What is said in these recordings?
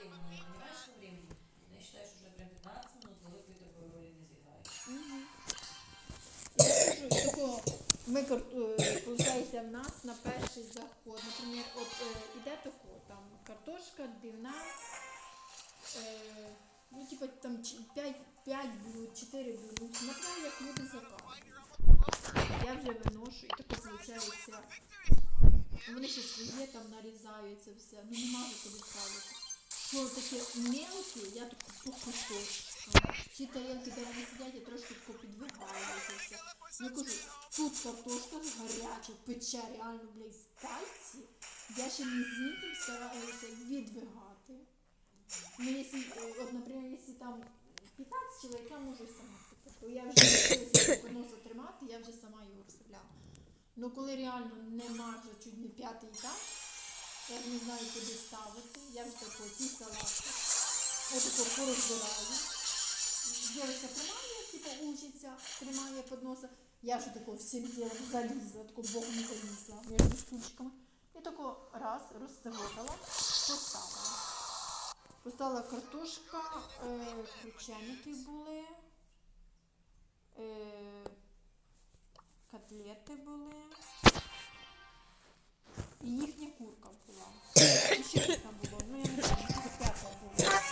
я считаю, что уже прям 15 минут ролі не зіграє. Мгм. Я кажу, тако, Ми виходить, в нас на перший заход, наприклад, от е, іде тако, там картошка, дивна, е, ну типа там 5, 5 блюд, 4 блюд, смотря як люди заказують. Я вже виношу і тако виходить, вони ще своє там нарізають це все, ну нема вже куди ставити. Що таке мелке, я таку по кусочкам. Всі тарілки, де вони я трошки тако підвигаю кажу, тут картошка гаряча, пече реально, блядь, в пальці. Я ще не мізинцем стараюся відвигати. Ну, якщо, е, от, наприклад, якщо там 15 чоловік, я можу сама то я вже поноса тримати, я вже сама його розставляла. Ну коли реально нема вже чуть не п'ятий етаж, я не знаю, куди ставити. Я вже тако ці салати. Отако порозбираю. Дівчинка тримає, типу, учиться, тримає подноса. Я вже тако всім тілом залізла, тако богом залізла між стульчиками. І тако раз розцевотала, поставила. Поставила картошка, е, крученики були, е, котлети були. І їхня курка була. І ще щось там було. Ну я не знаю, п'ята була.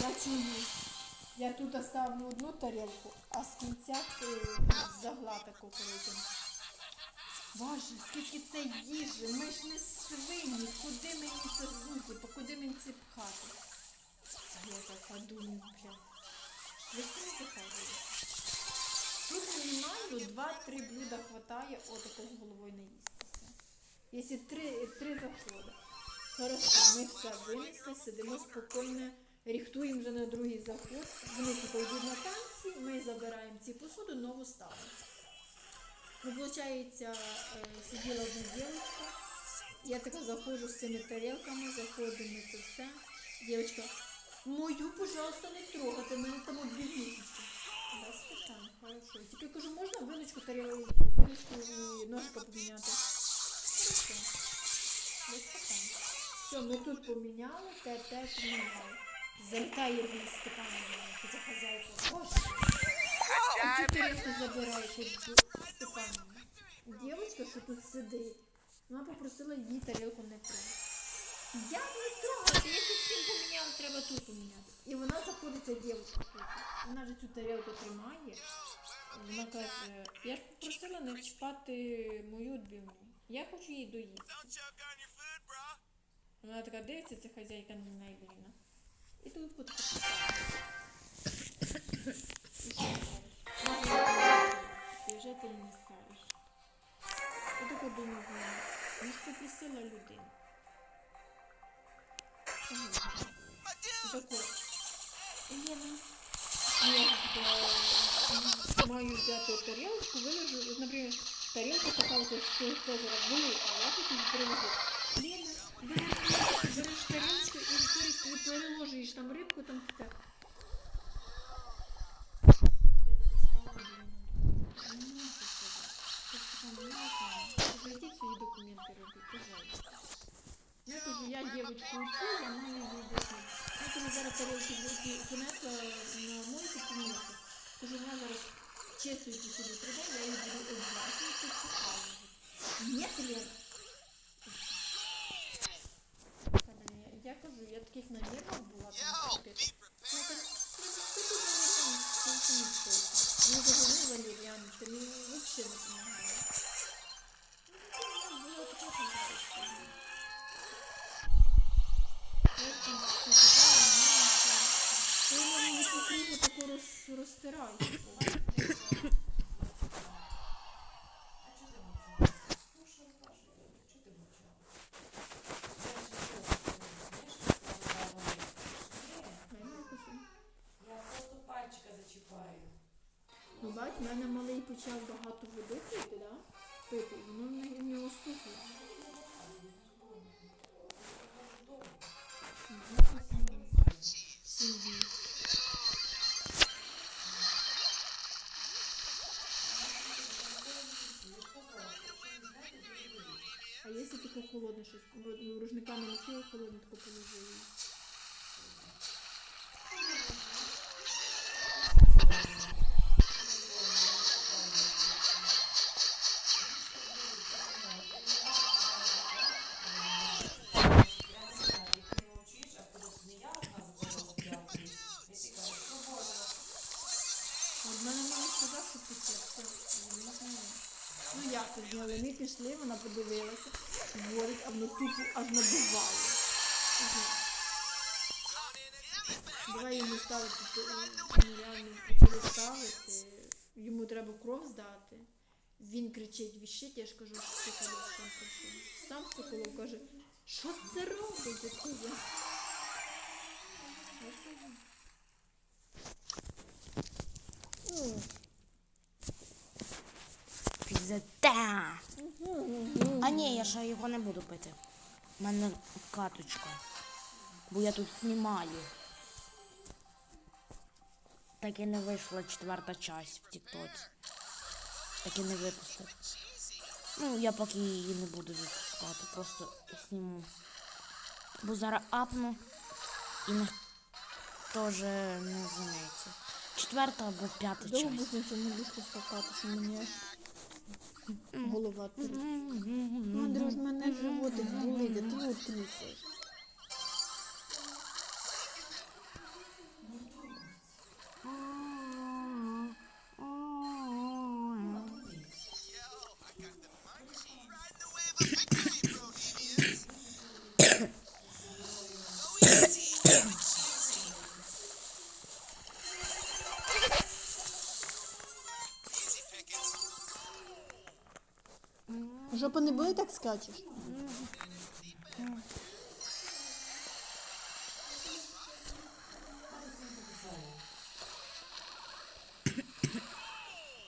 Я чую. Я тут оставлю одну тарілку, а з кінця е, загла таку коротше. Боже, скільки це їжі, ми ж не свині, куди мені це ну, типу, куди мені це пхати? Я така думаю, бля. Ви всі не заказуєте? Тут мінімально 2-3 блюда хватає отако з головою наїстися. Якщо три, три заходи. Хорошо, ми все винесли, сидимо спокійно, ріхтуємо вже на другий заход. Вони типу йдуть на танці, ми забираємо ці посуду, нову ставимо. Виходить, сиділа одна дівчинка, я така заходжу з цими тарілками, заходимо це все. Дівчинка, мою, пожалуйста, не трогайте, мене там місяці. Без питань, хорошо. Тільки кажу, можна вилочку тарілку, вилочку і ножика поміняти? Питань. Все, ми тут поміняли, те, те поміняли. Звертає Ірина Степановна, за хазяйку. Боже, а цю тарілку забирає хоч Степановна. Дівчинка, що тут сидить, вона попросила їй тарілку не трогати. Я не трогати, якщо всім поміняли, треба тут поміняти. І вона заходиться дівчинка тут. Вона ж цю тарілку тримає. Вона каже, я ж попросила не чіпати мою відбивну. Я хочу її доїсти. Вона така дивиться, ця хазяйка на неї. І тут от І вже ти не скажеш. Я думаю, блін, ну ж попросила людину. Тако. Лена, я маю взяти тарілочку, виложу, от, наприклад, тарілка така от, що це зараз велика, а я тут її привожу. Лена, береш, береш тарілочку і пере- і переложиш там рибку, там таке. Я така стала, блін, ну, не можу сказати. Просто там не знаю. Зайдіть свої документи робити, пожалуйста. Я кажу, я дівчинку учу, я маю її об'яснити. Я кажу, зараз тарілки великі принесла на мойку помити. Кажу, вона зараз чистити сюди прийде, я її буду обвасити, показувати. Ні, Лена. Я кажу, я таких намірах була там Yo, купити. Я кажу, prepared. «Ну, ти тут мені там тільки не. Я ну, мені взагалі не допомагає. Ну, було таке. Я там все сиділа, милася. Ти мені по кругу таку холодне щось, ружниками ночі холодне таку положили. От мене мама сказав, що піти. Ну як, знову не пішли, вона подивилася говорить, а воно тупо аж набивало. Давай йому ставити, то, ну, реально почали ставити. Йому треба кров здати. Він кричить, віщить, я ж кажу, що Соколов сам прийшов. Сам Соколов каже, що це робить? Я кажу, Я Пізда. А ні, я ще його не буду пити. У мене каточка. Бо я тут знімаю. Так і не вийшла четверта часть в Тіктоці. Так і не випустив. Ну, я поки її не буду випускати, просто зніму. Бо зараз апну і ніхто вже не займеться. Четверта або п'ята часть. будеш на цьому ліжку скакати, що мені голова трусить. Андрюш, мене животик болить, а ти от Жопа не болить, так скачеш?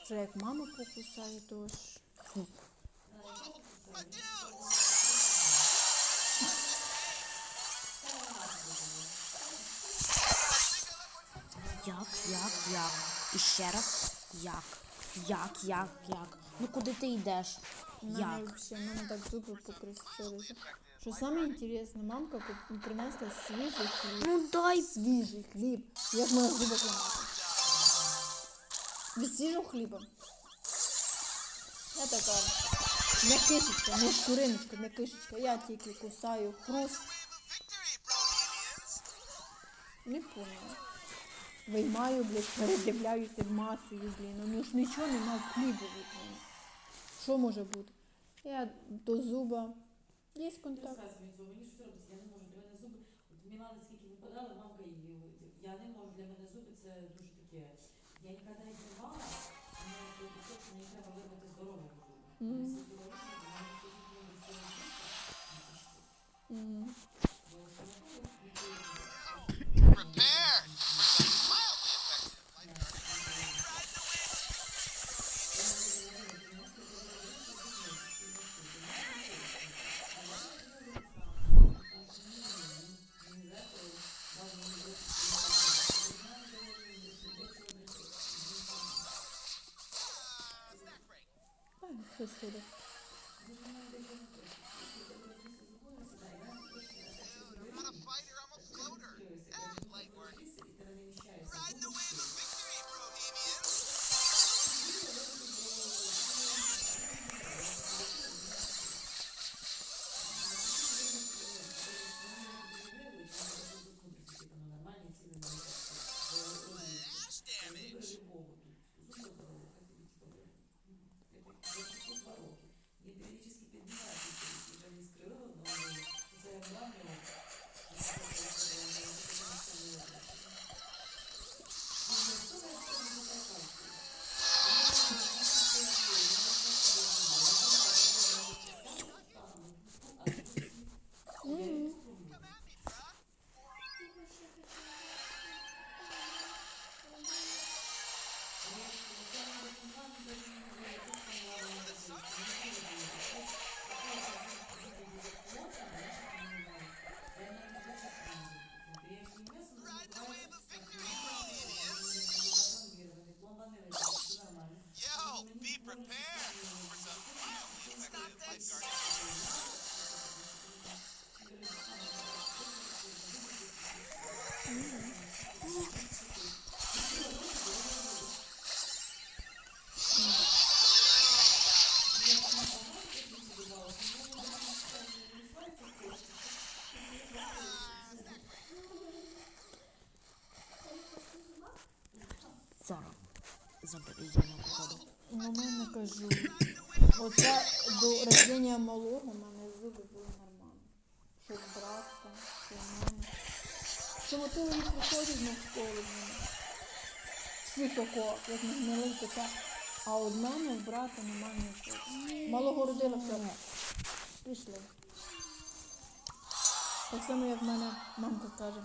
Вже як мама покусає, то. Як, як, як? І ще раз, як? Як, як, як? Ну куди ти йдеш? У мене Як? вообще, мене так зуби покричилися. Що саме інтересне, мамка куп- принесла свіжий хліб. Ну дай. Свіжий хліб. Як моя зуба ламати? Від свіжого хліба. Я така не кишечка, не шкуриночка, не кишечка. Я тільки кусаю хруст. Не поняла. Виймаю, блядь, передивляюся масою, блін. Ну ж нічого нема в хлібу, блін. Що може бути? Я до зуба. Є контакт. Розказуй мені зуби, мені що робиться, я не можу, для мене зуби, от Мілана скільки випадали, мамка її, я не можу, для мене зуби це дуже таке, я ніколи не зривала, мені то що мені треба вирвати здорові зуби. Здорові зуби, в мене всі зуби не. М. Бо основно, А, Оце до рождення малого в мене зуби були нормальні. Що в брата, що в мене. Що мотили їх приходять на школу. Всі тако, як не гнили таке. А от мене в брата немає нічого. Малого родила все. Пішли. Так само, як в мене мамка каже.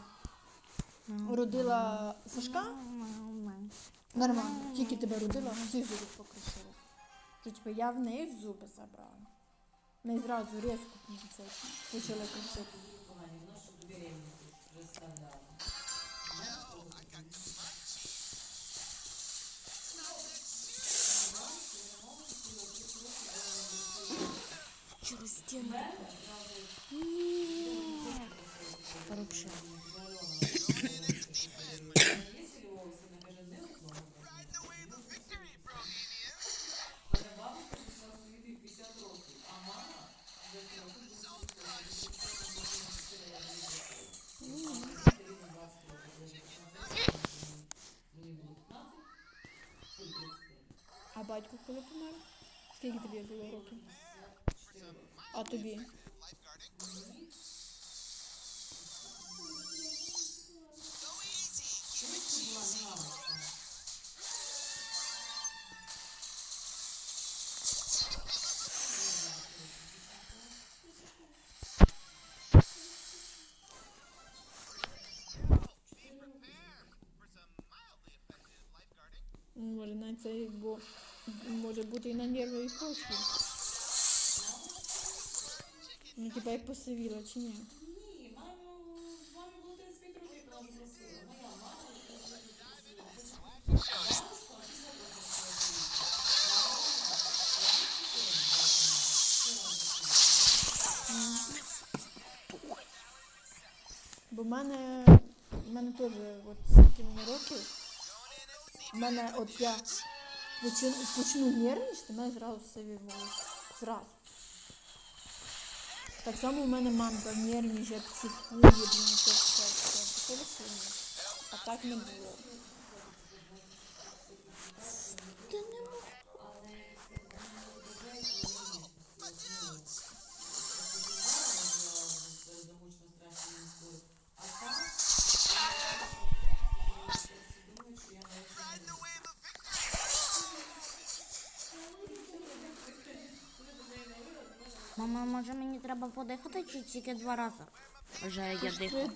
Родила Сашка, нормально. Тільки тебе родила, всі зуби покришили. Що типу, я в неї зуби забрала. Ми зразу різко це, почали кричати. Погані, воно щоб до беременності вже ставляла. Через стіну. Вообще. Якщо А батько коли помер? Скільки тобі було років? А тобі? Lifeguarding. Go easy! Be prepared for some mildly effective lifeguarding. Може на це бо може бути і на нервовій почві. Ну, типа як посивіла чи ні? Ні, маму, мамі було 35 років, коли просила. Моя мама Бо в мене, в мене теж от скільки мені років, в мене от я почну, почну нервничати, мене зразу сиві волосся. Зразу. Так само у мене мамка нервніше, психує, блін, це все, все. Таке сильно. А так не було. Мама, може мені треба подихати чи тільки два рази? Вже я дихаю.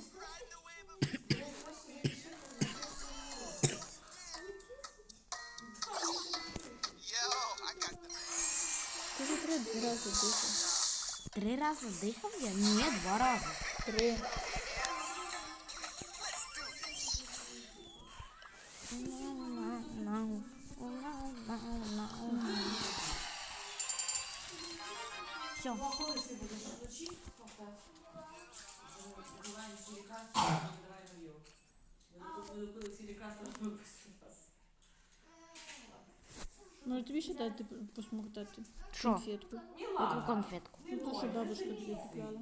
Скажи три рази дихай. Три рази дихав я? Ні, два рази. Три. Нас. Може тобі ще дати посмоктати Що? конфетку? Яку конфетку? Ну, то, що бабушка тобі купляла.